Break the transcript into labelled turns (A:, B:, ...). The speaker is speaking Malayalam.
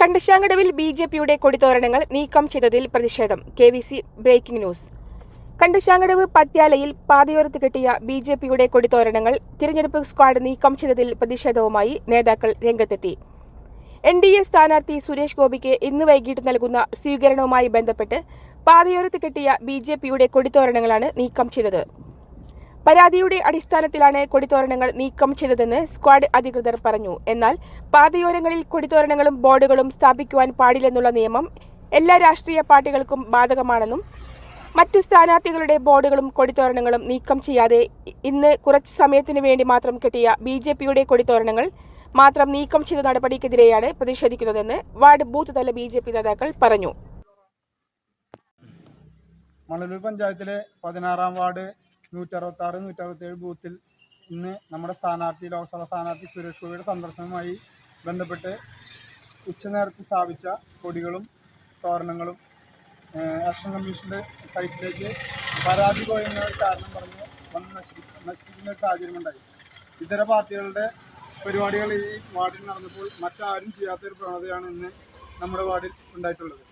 A: കണ്ടശാങ്കടവിൽ ബി ജെ പിയുടെ കൊടിത്തോരണങ്ങൾ നീക്കം ചെയ്തതിൽ പ്രതിഷേധം. K V C breaking news. Kandassankadavu പത്യാലയിൽ പാതയോരത്ത് കെട്ടിയ ബി ജെ പിയുടെ കൊടിത്തോരണങ്ങൾ തിരഞ്ഞെടുപ്പ് സ്ക്വാഡ് നീക്കം ചെയ്തതിൽ പ്രതിഷേധവുമായി നേതാക്കൾ രംഗത്തെത്തി. എൻ ഡി എ സ്ഥാനാർത്ഥി സുരേഷ് ഗോപിക്ക് ഇന്ന് വൈകിട്ട് നൽകുന്ന സ്വീകരണവുമായി ബന്ധപ്പെട്ട് പാതയോരത്ത് കെട്ടിയ ബി ജെ പിയുടെ കൊടിത്തോരണങ്ങളാണ് നീക്കം ചെയ്തത്. പരാതിയുടെ അടിസ്ഥാനത്തിലാണ് കൊടിത്തോരണങ്ങൾ നീക്കം ചെയ്തതെന്ന് സ്ക്വാഡ് അധികൃതർ പറഞ്ഞു. എന്നാൽ പാതയോരങ്ങളിൽ കൊടിത്തോരണങ്ങളും ബോർഡുകളും സ്ഥാപിക്കുവാൻ പാടില്ലെന്നുള്ള നിയമം എല്ലാ രാഷ്ട്രീയ പാർട്ടികൾക്കും ബാധകമാണെന്നും മറ്റു സ്ഥാനാർത്ഥികളുടെ ബോർഡുകളും കൊടിത്തോരണങ്ങളും നീക്കം ചെയ്യാതെ ഇന്ന് കുറച്ചു സമയത്തിനു വേണ്ടി മാത്രം കിട്ടിയ ബി ജെ പിയുടെ കൊടിത്തോരണങ്ങൾ മാത്രം നീക്കം ചെയ്ത നടപടിക്കെതിരെയാണ് പ്രതിഷേധിക്കുന്നതെന്ന് വാർഡ് ബൂത്ത് തല ബി ജെ പി നേതാക്കൾ പറഞ്ഞു.
B: മണലൂർ പഞ്ചായത്തിലെ പതിനാറാം വാർഡ് നൂറ്ററുപത്തി ആറ് നൂറ്ററുപത്തേഴ് ബൂത്തിൽ ഇന്ന് നമ്മുടെ സ്ഥാനാർത്ഥി ലോക്സഭാ സ്ഥാനാർത്ഥി സുരേഷ് ഗോപിയുടെ സന്ദർശനവുമായി ബന്ധപ്പെട്ട് ഉച്ചനേരത്ത് സ്ഥാപിച്ച കൊടികളും തോരണങ്ങളും ഇലക്ഷൻ കമ്മീഷന്റെ സൈറ്റിലേക്ക് പരാതി പോയെന്ന കാരണം പറഞ്ഞ് വന്ന് നശിപ്പിക്കുന്ന നശിപ്പിക്കുന്ന ഒരു സാഹചര്യമുണ്ടായി. ഇതര പാർട്ടികളുടെ പരിപാടികൾ ഈ വാർഡിൽ നടന്നപ്പോൾ മറ്റാരും ചെയ്യാത്തൊരു പ്രവണതയാണ് ഇന്ന് നമ്മുടെ വാർഡിൽ ഉണ്ടായിട്ടുള്ളത്.